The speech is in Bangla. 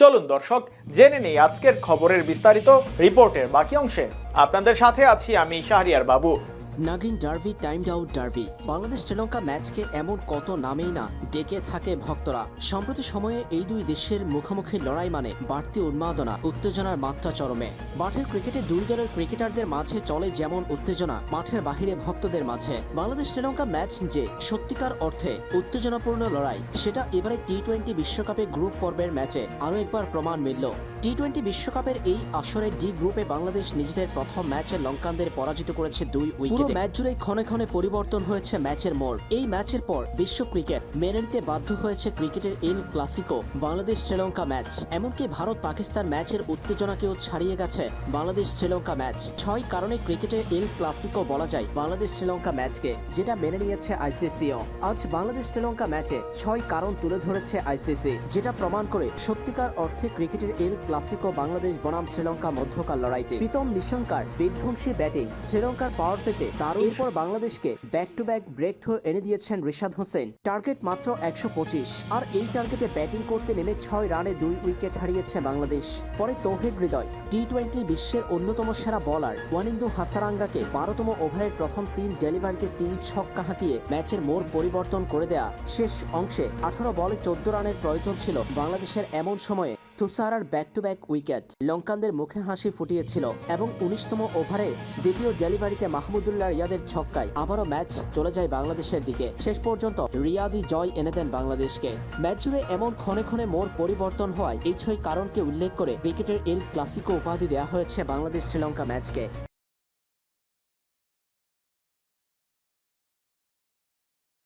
চলুন দর্শক, জেনে নেই আজকের খবরের বিস্তারিত রিপোর্টের বাকি অংশে। আপনাদের সাথে আছি আমি Shahriar Babu. Nagin derby time out derby. Bangladesh Sri Lanka ম্যাচকে এমন কত নামেই না ডেকে থাকে ভক্তরা। সম্প্রতি সময়ে এই দুই দেশের মুখোমুখি লড়াই মানে বাড়তি উন্মাদনা, উত্তেজনার মাত্রা চরমে। মাঠের ক্রিকেটে দুই দলের ক্রিকেটারদের মাঝে চলে যেমন উত্তেজনা, মাঠের বাহিরে ভক্তদের মাঝে। বাংলাদেশ শ্রীলঙ্কা ম্যাচ যে সত্যিকার অর্থে উত্তেজনাপূর্ণ লড়াই, সেটা এবারে টি টোয়েন্টি বিশ্বকাপে গ্রুপ পর্বের ম্যাচে আরও একবার প্রমাণ মিলল। টি টোয়েন্টি বিশ্বকাপের এই আসরে ডি গ্রুপে বাংলাদেশ নিজেদের প্রথম ম্যাচে লঙ্কানদের পরাজিত করেছে দুই উইকেটে। ম্যাচ জুড়েই ক্ষণে ক্ষণে পরিবর্তন হয়েছে ম্যাচের মোড়। এই ম্যাচের পর বিশ্ব ক্রিকেট মেনে নিতে বাধ্য হয়েছে ক্রিকেটের el clasico, Bangladesh Sri Lanka match. এমনকি ভারত পাকিস্তান ম্যাচের উত্তেজনাকেও ছাড়িয়ে গেছে বাংলাদেশ শ্রীলঙ্কা ম্যাচ। ছয় কারণে ক্রিকেটের এল ক্লাসিকো বলা যায় বাংলাদেশ শ্রীলঙ্কা ম্যাচকে, যেটা মেনে নিয়েছে আইসিসিও। আজ বাংলাদেশ শ্রীলঙ্কা ম্যাচে ছয় কারণ তুলে ধরেছে আইসিসি, যেটা প্রমাণ করে সত্যিকার অর্থে ক্রিকেটের এল ক্লাসিকো বাংলাদেশ বনাম শ্রীলঙ্কা মধ্যকার লড়াইতে। প্রীতম নিশঙ্কার বিধ্বংসী ব্যাটিং, শ্রীলঙ্কার পাওয়ার পেতে তার এরপর বাংলাদেশকে back to back breakthrough এনে দিয়েছেন রিশাদ হোসেন। টার্গেট মাত্র একশো পঁচিশ, আর এই টার্গেটে ব্যাটিং করতে নেমে ছয় রানে দুই উইকেট হারিয়েছে বাংলাদেশ। পরে তৌহিদ হৃদয় টি টোয়েন্টি বিশ্বের অন্যতম সেরা বলার ওয়ানিন্দু হাসারাঙ্গাকে বারোতম ওভারের প্রথম তিন ডেলিভারিতে তিন ছক্কা হাঁকিয়ে ম্যাচের মোড় পরিবর্তন করে দেয়া। শেষ অংশে আঠারো বলে চোদ্দ রানের প্রয়োজন ছিল। বাংলাদেশের এমন সময়ে তুষারার ব্যাক টু ব্যাক উইকেট লঙ্কানদের মুখে হাসি ফুটিয়েছিল এবং উনিশতম ওভারে দ্বিতীয় ডেলিভারিতে মাহমুদুল্লাহ রিয়াদের ছক্কায় আবারও ম্যাচ চলে যায় বাংলাদেশের দিকে। শেষ পর্যন্ত রিয়াদি জয় এনে দেন বাংলাদেশকে। ম্যাচ জুড়ে এমন ক্ষণে ক্ষণে মোড় পরিবর্তন হওয়ায় এই ছয় কারণকে উল্লেখ করে ক্রিকেটের এল ক্লাসিকো উপাধি দেওয়া হয়েছে বাংলাদেশ শ্রীলঙ্কা ম্যাচকে।